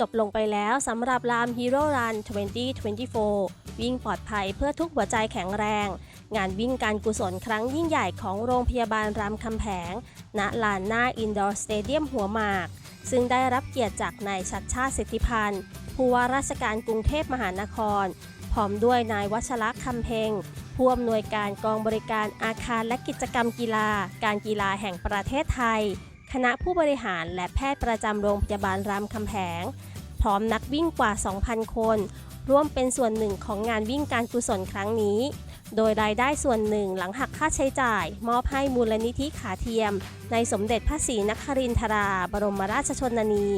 จบลงไปแล้วสำหรับราม Hero Run 2024 วิ่งปลอดภัยเพื่อทุกหัวใจแข็งแรง งานวิ่งการกุศลครั้งยิ่งใหญ่ของโรงพยาบาลรามคำแหงณลานหน้าอินดอร์สเตเดียมหัวหมาก ซึ่งได้รับเกียรติจากนายชัดชาติสิทธิพันธ์ผู้ว่าราชการกรุงเทพมหานคร พร้อมด้วยนายวัชระคำเพ็งผู้อำนวยการกองบริการอาคารและกิจกรรมกีฬา การกีฬาแห่งประเทศไทย คณะผู้บริหารและแพทย์ประจำโรงพยาบาลรามคำแหง ร้อมนักวิ่งกว่า 2,000 คน ร่วมเป็นส่วนหนึ่งของงานวิ่งการกุศลครั้งนี้ โดยรายได้ส่วนหนึ่งหลังหักค่าใช้จ่าย มอบให้มูลนิธิขาเทียม ในสมเด็จพระศรีนครินทรา บรมราชชนนี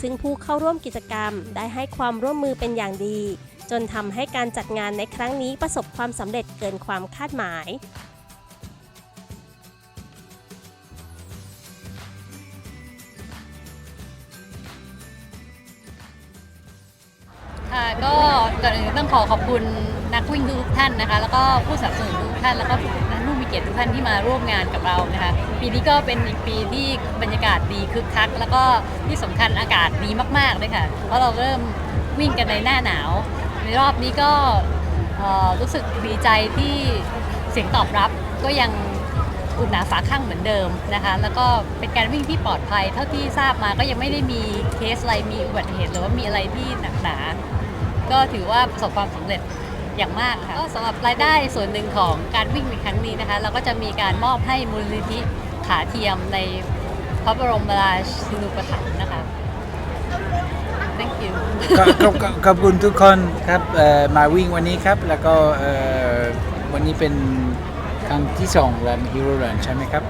ซึ่งผู้เข้าร่วมกิจกรรมได้ให้ความร่วมมือเป็นอย่างดี จนทำให้การจัดงานในครั้งนี้ประสบความสำเร็จเกินความคาดหมาย ค่ะก็ก่อนอื่นต้องขอขอบคุณนักวิ่งทุกท่านนะคะ แล้วก็ผู้สนับสนุนทุกท่านแล้วก็ผู้มีเกียรติทุกท่านที่มาร่วมงานกับเรานะคะ ปีนี้ก็เป็นอีกปีที่บรรยากาศดีคึกคัก แล้วก็ที่สำคัญอากาศดีมากๆเลยค่ะ เพราะเราเริ่มวิ่งกันในหน้าหนาว ในรอบนี้ก็รู้สึกดีใจที่เสียงตอบรับก็ยัง อุ่นหนาฝาข้างเหมือนเดิมนะคะ แล้วก็เป็นการวิ่งที่ปลอดภัย เท่าที่ทราบมาก็ยังไม่ได้มีเคสอะไรมีอุบัติเหตุหรือว่ามีอะไรที่หนักหนาก็ถือว่าประสบความสำเร็จอย่างมากค่ะก็สำหรับรายได้ส่วนหนึ่งของการวิ่งในครั้งนี้นะคะ เราก็จะมีการมอบให้มูลนิธิขาเทียมในพระบรมราชินูปถัมภ์นะคะ thank you ขอบขอบคุณทุกคนครับมาวิ่งวันนี้ครับ แล้วก็วันนี้เป็น ครั้งที่สองรันฮีโร่รันใช่ไหมครับ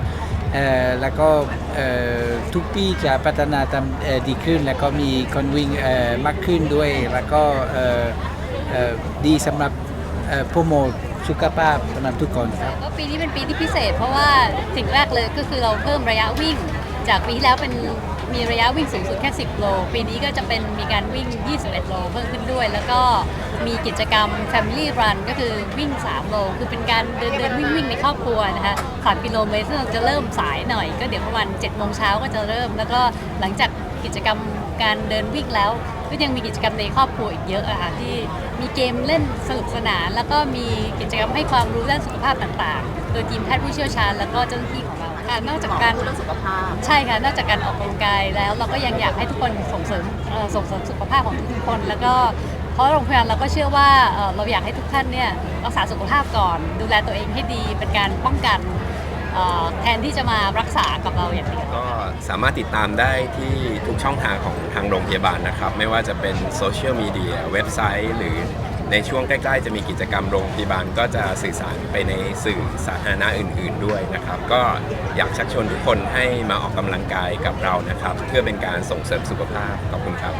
แล้วก็ทุกปีจะพัฒนาตามดีขึ้น แล้วก็มีคนวิ่งมากขึ้นด้วย แล้วก็ดีสำหรับโปรโมทสุขภาพสำหรับทุกคนครับก็ปีนี้เป็นปีที่พิเศษ เพราะว่าสิ่งแรกเลยก็คือเราเพิ่มระยะวิ่ง จากปีที่แล้วเป็น มีระยะวิ่งสูงสุดแค่ 10 โล ปีนี้ก็จะเป็นมีการวิ่ง 21 โลเพิ่มขึ้นด้วย แล้วก็มีกิจกรรม Family Run ก็คือวิ่ง 3 โล คือเป็นการเดินเดินวิ่งวิ่งในครอบครัวนะคะ3กิโลเมตรซึ่งจะเริ่มสายหน่อย ก็เดี๋ยวประมาณ7โมงเช้าก็จะเริ่ม แล้วก็หลังจากกิจกรรมการเดินวิ่งแล้ว ก็ยังมีกิจกรรมในครอบครัวอีกเยอะอะค่ะที่มีเกมเล่นสนุกสนาน แล้วก็มีกิจกรรมให้ความรู้ด้านสุขภาพต่างๆ โดยทีมแพทย์ผู้เชี่ยวชาญ แล้วก็เจ้าหน้าที่ของเรา ค่ะนอกจากการเรื่องสุขภาพ ใช่ค่ะนอกจากการออกกำลังกายแล้วเราก็ยังอยากให้ทุกคนส่งเสริมเอ่อส่งเสริมสุขภาพของทุกๆคน แล้วก็เพราะโรงพยาบาลเราก็เชื่อว่าเอ่อเราอยากให้ทุกท่านเนี่ยรักษาสุขภาพก่อน ดูแลตัวเองให้ดีเป็นการป้องกันเอ่อแทนที่จะมารักษากับเราอย่างเดียว ก็สามารถติดตามได้ที่ทุกช่องทางของทางโรงพยาบาลนะครับ ไม่ว่าจะเป็นโซเชียลมีเดียเว็บไซต์ หรือ ในช่วงใกล้ๆ จะมีกิจกรรมโรงพยาบาลก็จะสื่อสารไปในสื่อสาธารณะอื่น ๆด้วยนะครับ ก็อยากชักชวนทุกคนให้มาออกกำลังกายกับเรานะครับ เพื่อเป็นการส่งเสริมสุขภาพขอบคุณครับ